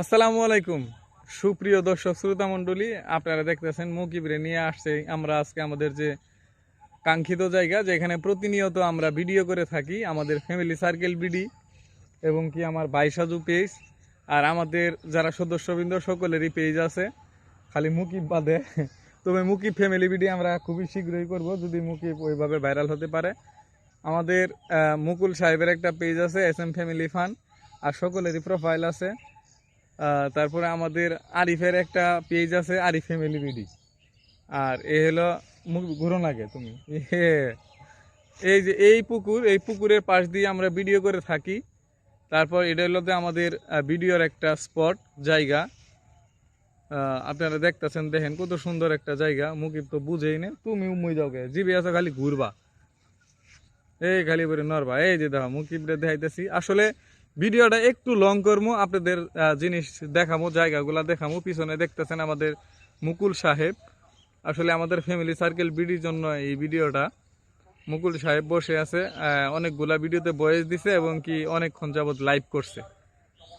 আসসালামু আলাইকুম। সুপ্রিয় দর্শক শ্রোতা মণ্ডলী, আপনারা দেখতেছেন মুকিবরে নিয়ে আসছে আমরা আজকে আমাদের যে কাঙ্ক্ষিত জায়গা, যেখানে প্রতিনিয়ত আমরা ভিডিও করে থাকি, আমাদের ফ্যামিলি সার্কেল বিডি এবং কি আমার বাইসাজু পেজ, আর আমাদের যারা সদস্যবৃন্দ, সকলেরই পেজ আছে। খালি মুকিব বাদে। তবে মুকিব ফ্যামিলি বিডি আমরা খুবই শীঘ্রই করব, যদি মুকিব ওইভাবে ভাইরাল হতে পারে। আমাদের মুকুল সাহেবের একটা পেজ আছে, এস এম ফ্যামিলি ফান, আর সকলেরই প্রোফাইল আছে। তারপরে আমাদের আরিফের একটা পেজ আছে, আরিফ ফ্যামিলি বিডি আর এ হলো মুখ ঘুরো লাগে তুমি। এই যে এই পুকুর, এই পুকুরের পাশ দিয়ে আমরা ভিডিও করে থাকি। তারপর এটা হলো আমাদের ভিডিওর একটা স্পট জায়গা। আপনারা দেখতেছেন, দেখেন কত সুন্দর একটা জায়গা। মুকিব তো বুঝেই না, তুমি উমই যাওগে জিবি আছো খালি ঘুরবা। এই খালি করে নরবা এই যে দেখো, মুকিবরে দেখাইতেছি। আসলে ভিডিওটা একটু লং করব আপনাদের জিনিস দেখামো, জায়গাগুলা দেখামো। পিছনে দেখতেছেন আমাদের মুকুল সাহেব। আসলে আমাদের ফ্যামিলি সার্কেল বিডির জন্য এই ভিডিওটা। মুকুল সাহেব বসে আছে অনেকগুলা ভিডিওতে বয়েস দিছে এবং কি অনেকক্ষণ যাবৎ লাইভ করছে।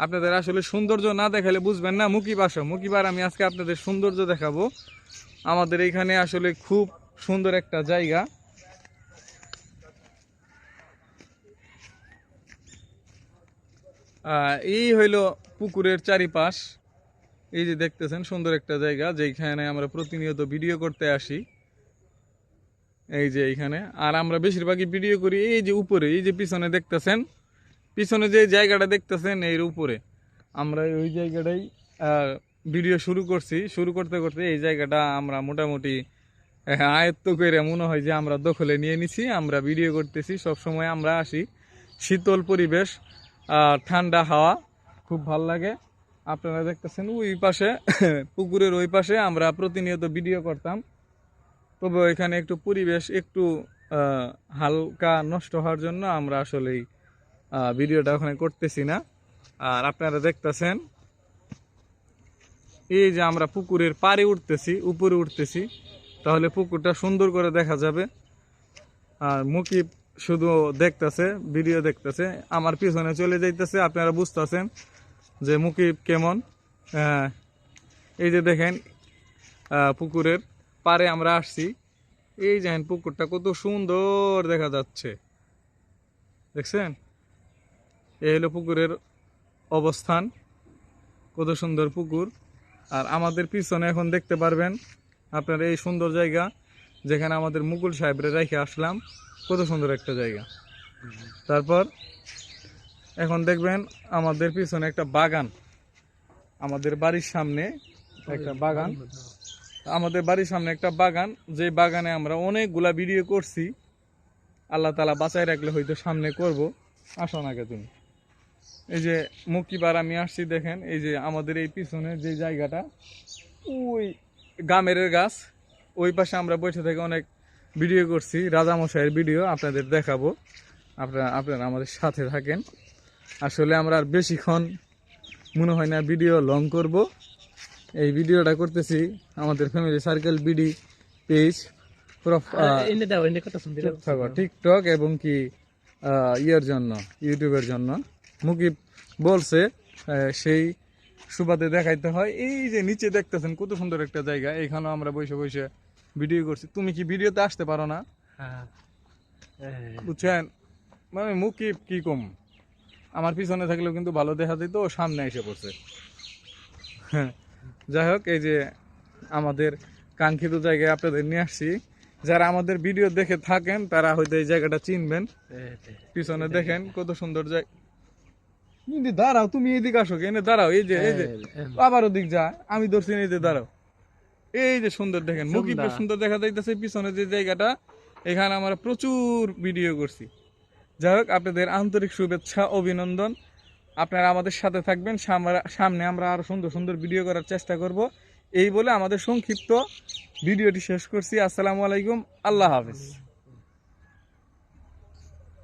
আপনাদের আসলে সৌন্দর্য না দেখালে বুঝবেন না মুকিব আসো মুকিব আর আমি আজকে আপনাদের সৌন্দর্য দেখাবো। আমাদের এইখানে আসলে খুব সুন্দর একটা জায়গা। এই হইল পুকুরের চারিপাশ। এই যে দেখতেছেন, সুন্দর একটা জায়গা যেখানে আমরা প্রতিনিয়ত ভিডিও করতে আসি। এই যে এইখানে, আর আমরা বেশিরভাগই ভিডিও করি এই যে উপরে, এই যে পিছনে দেখতেছেন, পিছনে যে জায়গাটা দেখতেছেন, এর উপরে। আমরা ওই জায়গাটাই ভিডিও শুরু করছি। শুরু করতে করতে এই জায়গাটা আমরা মোটামুটি আয়ত্ত করে মনে হয় যে আমরা দখলে নিয়ে নিছি। আমরা ভিডিও করতেছি সব সময় আমরা আসি। শীতল পরিবেশ ঠান্ডা হাওয়া, খুব ভালো লাগে। আপনারা দেখতেছেন ওই পাশে, পুকুরের ওই পাশে আমরা প্রতিনিয়ত ভিডিও করতাম। তবে এখানে একটু পরিবেশ একটু হালকা নষ্ট হওয়ার জন্য আমরা আসলেই ভিডিওটা ওখানে করতেছি না। আর আপনারা দেখতেছেন, এই যে আমরা পুকুরের পাড়ে উঠতেছি, উপরে উঠতেছি, তাহলে পুকুরটা সুন্দর করে দেখা যাবে। আর মুকিব শুধু দেখতেছে ভিডিও দেখতেছে, আমার পিছনে চলে যাইতেছে, আপনারা বুঝতেছেন যে মুকিব কেমন। এই যে দেখেন পুকুরের পারে আমরা আসছি। এই যে পুকুরটা কত সুন্দর দেখা যাচ্ছে। দেখছেন? এই হলো পুকুরের অবস্থান। কত সুন্দর পুকুর। আর আমাদের পিছনে এখন দেখতে পারবেন আপনারা এই সুন্দর জায়গা যেখানে আমাদের মুকুল সাহেবরে রেখে আসলাম। কত সুন্দর একটা জায়গা। তারপর এখন দেখবেন আমাদের পিছনে একটা বাগান। আমাদের বাড়ির সামনে একটা বাগান। আমাদের বাড়ির সামনে একটা বাগান। যে বাগানে আমরা অনেকগুলা ভিডিও করছি। আল্লাহ তালা বাঁচায় রাখলে হয়তো সামনে করব। আসো নাকে তুমি। এই যে মুক্তিবার আমি আসছি দেখেন এই যে আমাদের এই পিছনে যে জায়গাটা ওই গামেরের গাছ ওই পাশে আমরা বসে থেকে অনেক ভিডিও করছি রাজামশাইয়ের ভিডিও আপনাদের দেখাবো। আপনারা আপনারা আমাদের সাথে থাকেন। আসলে আমরা আর বেশিক্ষণ মনে হয় না ভিডিও লং করব। এই ভিডিওটা করতেছি আমাদের family circle BD page TikTok এবং কি আহ, ইয়ের জন্য ইউটিউবের জন্য। মুকিব বলছে সেই সুবাদে দেখাইতে হয়। এই যে নিচে দেখতেছেন কত সুন্দর একটা জায়গা। এখানেও আমরা বসে বসে ভিডিও করছি। তুমি কি ভিডিওতে আসতে পারো না? হ্যাঁ। বুঝছেন? মানে মুকিব কি কি কম? আমার পিছনে থাকলেও কিন্তু ভালো দেখা যেত ও সামনে এসে পড়ছে। হ্যাঁ। যাই হোক এই যে আমাদের কাঙ্ক্ষিত জায়গায় আপনাদের নিয়ে আসছি। যারা আমাদের ভিডিও দেখে থাকেন তারা হয়তো এই জায়গাটা চিনবেন। পিছনে দেখেন কত সুন্দর জায়গা দাঁড়াও তুমি এদিকে আসো এনে দাঁড়াও এই যে এই যে। আবার ওদিক যা আমি ধরছি এই যে দাঁড়াও। এই যে সুন্দর দেখেন মুখি সুন্দর। দেখা যাইতেছে পিছনে যে জায়গাটা এখানে আমরা প্রচুর ভিডিও করছি। যাই হোক আপনাদের আন্তরিক শুভেচ্ছা অভিনন্দন। আপনারা আমাদের সাথে থাকবেন সামনে আমরা আরও সুন্দর সুন্দর ভিডিও করার চেষ্টা করব। এই বলে আমাদের সংক্ষিপ্ত ভিডিওটি শেষ করছি। আসসালামু আলাইকুম আল্লাহ হাফিজ।